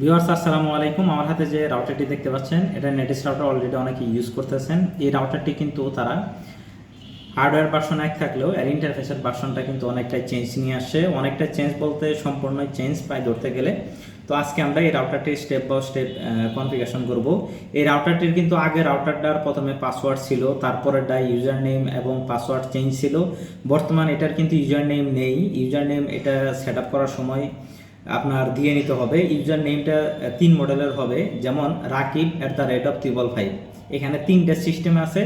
Viewers, আসসালামু আলাইকুম। আমার হাতে যে রাউটারটি দেখতে পাচ্ছেন, এটা নেটিস রাউটার অলরেডি অনেকে ইউজ করতেছেন। এই রাউটারটি কিন্তু তারা হার্ডওয়্যার ভার্সন এক থাকলেও এর ইন্টারফেসের ভার্সনটা কিন্তু অনেকটাই চেঞ্জ নিয়ে আসে। অনেকটা চেঞ্জ বলতে সম্পূর্ণই চেঞ্জ প্রায় ধরতে গেলে। তো আজকে আমরা এই রাউটারটির স্টেপ বাই স্টেপ কনফিগারেশন করব। এই রাউটারটির কিন্তু আগে রাউটারটার প্রথমে পাসওয়ার্ড ছিল, তারপরেরটা ইউজার নেম এবং পাসওয়ার্ড চেঞ্জ ছিল। বর্তমান এটার কিন্তু ইউজার নেম নেই। ইউজার নেম এটা সেট করার সময় আপনার দিয়ে নিতে হবে, ইউজার নেমটা তিন মডেলের হবে, যেমন Rakib at the rate of triple five এখানে তিনটা সিস্টেম আছে,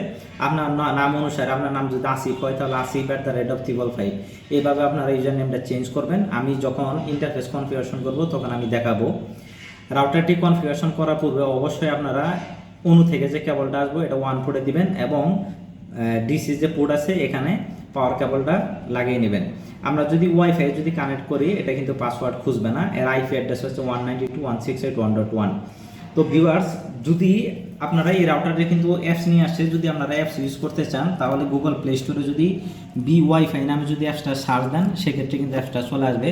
আপনার নাম অনুসারে, আপনার নাম যদি আসিফ হয়, তাহলে Asif at the rate of triple five এইভাবে আপনারা ইউজার নেমটা চেঞ্জ করবেন। আমি যখন ইন্টারফেস কনফিগারেশন করব, তখন আমি দেখাবো। রাউটারটি কনফিগারেশন করার পূর্বে অবশ্যই আপনারা অনু থেকে যে কেবলটা আসব, এটা ওয়ান পোর্টে দিবেন এবং ডিসি যে পোর্ট আছে, এখানে পাওয়ার কেবলটা লাগিয়ে নেবেন। আমরা যদি ওয়াইফাই যদি কানেক্ট করি, এটা কিন্তু পাসওয়ার্ড খুঁজবে না। এর আইপি অ্যাড্রেস হচ্ছে one ninety two one six eight one dot one তো ভিউয়ার্স যদি আপনারা এই রাউটারে কিন্তু অ্যাপস নিয়ে আসছে যদি আপনারা অ্যাপস ইউজ করতে চান, তাহলে গুগল প্লে স্টোরে যদি বি ওয়াইফাই নামে যদি অ্যাপসটা সার্চ দেন, সেক্ষেত্রে কিন্তু অ্যাপসটা চলে আসবে।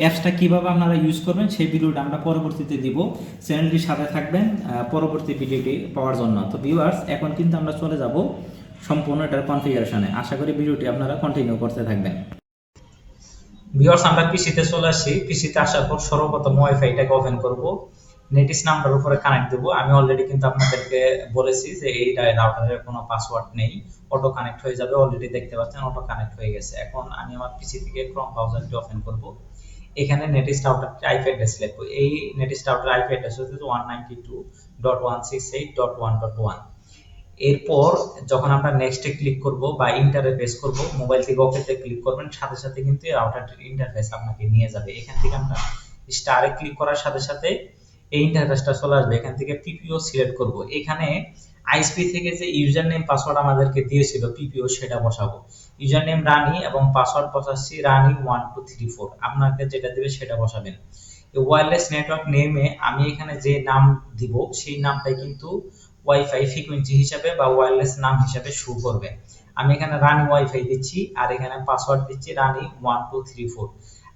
অ্যাপসটা কীভাবে আপনারা ইউজ করবেন, সেই ভিডিওটা আমরা পরবর্তীতে দিব। চ্যানেলটির সাথে থাকবেন পরবর্তী ভিডিওটি পাওয়ার জন্য। তো ভিউয়ার্স এখন কিন্তু আমরা চলে যাব সম্পূর্ণ এটার কনফিগারেশনে আশা করি ভিডিওটি আপনারা কন্টিনিউ করতে থাকবেন। ভিউয়ার্স আমরা পিসিতে চলে আসি। পিসিতে আসার পর সর্বপ্রথম ওয়াইফাইটাকে ওপেন করব। নেটিস নাম্বার উপরে কানেক্ট দেবো। আমি অলরেডি কিন্তু আপনাদেরকে বলেছি যে এই রাউটারের কোনো পাসওয়ার্ড নেই। অটো কানেক্ট হয়ে যাবে। অলরেডি দেখতে পাচ্ছেন অটো কানেক্ট হয়ে গেছে। এখন আমি আমার পিসি থেকে ক্রোম ব্রাউজারটি ওপেন করব। এখানে নেটিস রাউটারটি আইপি অ্যাড্রেস লিখব এই নেটিস রাউটার আইপি অ্যাড্রেস হচ্ছে one ninety two dot one six eight dot one dot one এরপর যখন আমরা নেক্সটে ক্লিক করব বা ইন্টারে প্রেস করব মোবাইল থেকে ওকেতে ক্লিক করবেন, সাথে সাথে কিন্তু রাউটারটির ইন্টারফেস আপনাকে নিয়ে যাবে। এখান থেকে আমরা স্টারে ক্লিক করার সাথে সাথে এই ইন্টারফেসটা চলে আসবে। এখান থেকে পিপিও সিলেক্ট করব। এখানে আইএসপি থেকে যে ইউজার নেম পাসওয়ার্ড আমাদেরকে দিয়েছিল পিপিও সেটা বসাবো। ইউজার নেম রানি এবং পাসওয়ার্ড বসাচ্ছি Rani one two three four আপনাকে যেটা দেবে সেটা বসাবেন। ওয়্যারলেস নেটওয়ার্ক নেমে আমি এখানে যে নাম দিব, সেই নামটাই কিন্তু ওয়াইফাই ফ্রিকোয়েন্সি হিসাবে বা ওয়্যারলেস নাম হিসাবে শো করবে। আমি এখানে রানি ওয়াইফাই দিচ্ছি আর এখানে পাসওয়ার্ড দিচ্ছি Rani one two three four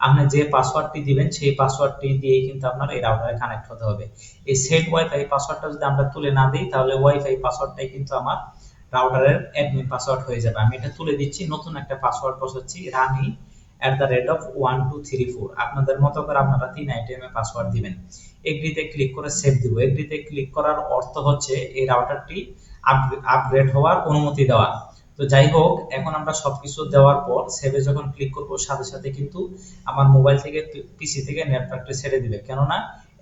আপনি যে পাসওয়ার্ডটি দিবেন, সেই পাসওয়ার্ডটি দিয়েই কিন্তু আপনার এই রাউটারে কানেক্ট হতে হবে। এই সেট ওয়াইফাই পাসওয়ার্ডটা যদি আমরা তুলে না দিই, তাহলে ওয়াইফাই পাসওয়ার্ডটাই কিন্তু আমার রাউটারের অ্যাডমিন পাসওয়ার্ড হয়ে যাবে। আমি এটা তুলে দিচ্ছি, নতুন একটা পাসওয়ার্ড বসাচ্ছি Rani at the rate of one two three four আপনাদের মতো করে আপনারা তিন আইটেমে পাসওয়ার্ড দিবেন। এগ্রিতে ক্লিক করে সেভ দিব। এগ্রিতে ক্লিক করার অর্থ হচ্ছে এই রাউটারটি আপগ্রেড হওয়ার অনুমতি দেওয়া। তো যাই হোক, এখন আমরা সবকিছু দেওয়ার পর সেভে যখন ক্লিক করব, সাথে সাথে কিন্তু আমার মোবাইল থেকে পিসি থেকে নেটওয়ার্কটি ছেড়ে দিবে। কেননা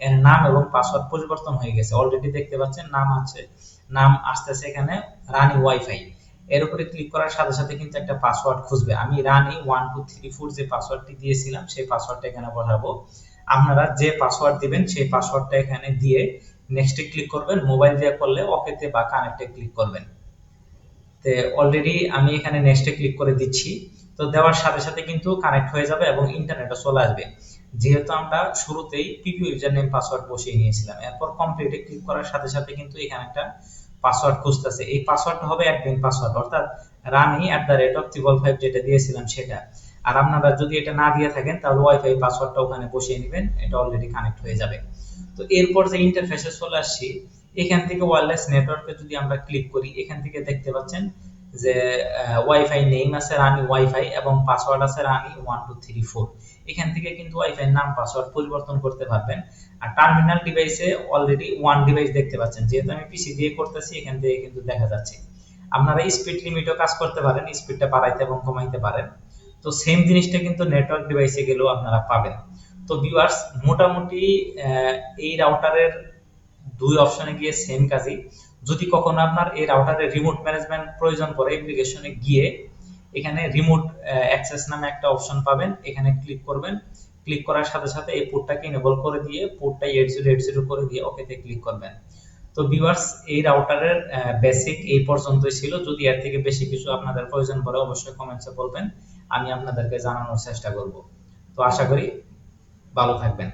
এর নাম এবং পাসওয়ার্ড পরিবর্তন হয়ে গেছে। অলরেডি দেখতে পাচ্ছেন, নাম আছে, নাম আসতেছে এখানে রানি ওয়াইফাই এর উপরে ক্লিক করার সাথে সাথে কিন্তু একটা পাসওয়ার্ড খুঁজবে। আমি Rani one two three four যে পাসওয়ার্ডটি দিয়েছিলাম, সেই পাসওয়ার্ডটা এখানে বসাবো। আপনারা যে পাসওয়ার্ড দিবেন, সেই পাসওয়ার্ডটা এখানে দিয়ে নেক্সটে ক্লিক করবেন। মোবাইল দিয়ে করলে ওকেতে বা কানেক্টে ক্লিক করবেন। তো অলরেডি আমি এখানে নেক্সটে ক্লিক করে দিচ্ছি। তো দেওয়ার সাথে সাথে কিন্তু কানেক্ট হয়ে যাবে এবং ইন্টারনেটে চলে আসবে। যেহেতু আমরা শুরুতেই পিপি ইউজার নেম পাসওয়ার্ড বসিয়ে নিয়েছিলাম, এরপর কমপ্লিটে ক্লিক করার সাথে সাথে কিন্তু এখানে একটা পাসওয়ার্ড খুঁজতেছে। এই পাসওয়ার্ডটা হবে অ্যাডমিন পাসওয়ার্ড অর্থাৎ Rani at the rate of triple five যেটা দিয়েছিলাম সেটা। আর আপনারা যদি এটা না দিয়ে থাকেন, তাহলে ওয়াইফাই পাসওয়ার্ডটা ওখানে বসিয়ে নেবেন, এটা অলরেডি কানেক্ট হয়ে যাবে। তো এরপর যে ইন্টারফেসে চলে আসছি, এখান থেকে ওয়্যারলেস নেটওয়ার্কে যদি আমরা ক্লিক করি, এখান থেকে দেখতে পাচ্ছেন যে ওয়াইফাই নেম আছে রানি ওয়াইফাই এবং পাসওয়ার্ড আছে Rani one two three four এখান থেকে কিন্তু ওয়াইফাই নাম পাসওয়ার্ড পরিবর্তন করতে পারবেন। আর টার্মিনাল ডিভাইসে অলরেডি ওয়ান ডিভাইস দেখতে পাচ্ছেন। যেহেতু আমি পিসি দিয়ে করতেছি, এখান থেকে কিন্তু দেখা যাচ্ছে। আপনারা স্পিড লিমিটও কাজ করতে পারেন স্পিডটা বাড়াইতে এবং কমাইতে পারেন। তো সেম জিনিসটা কিন্তু নেটওয়ার্ক ডিভাইসে গেলেও আপনারা পাবেন। তো ভিউয়ার্স মোটামুটি এই রাউটারের দুই অপশনে গিয়ে সেম কাজই। যদি কখনো আপনার এই রাউটারে রিমোট ম্যানেজমেন্ট প্রয়োজন পড়ে অ্যাপ্লিকেশনে গিয়ে, এখানে রিমোট অ্যাক্সেস নামে একটা অপশন পাবেন। এখানে ক্লিক করবেন। ক্লিক করার সাথে সাথে এই পোর্টটাকে এনেবল করে দিয়ে পোর্টটা এইট জিরো এইট জিরো করে দিয়ে ওকেতে ক্লিক করবেন। তো ভিউয়ার্স এই রাউটারের বেসিক এই পর্যন্তই ছিল। যদি এর থেকে বেশি কিছু আপনাদের প্রয়োজন পড়ে, অবশ্যই কমেন্টসে বলবেন। আমি আপনাদেরকে জানানোর চেষ্টা করব। তো আশা করি ভালো থাকবেন।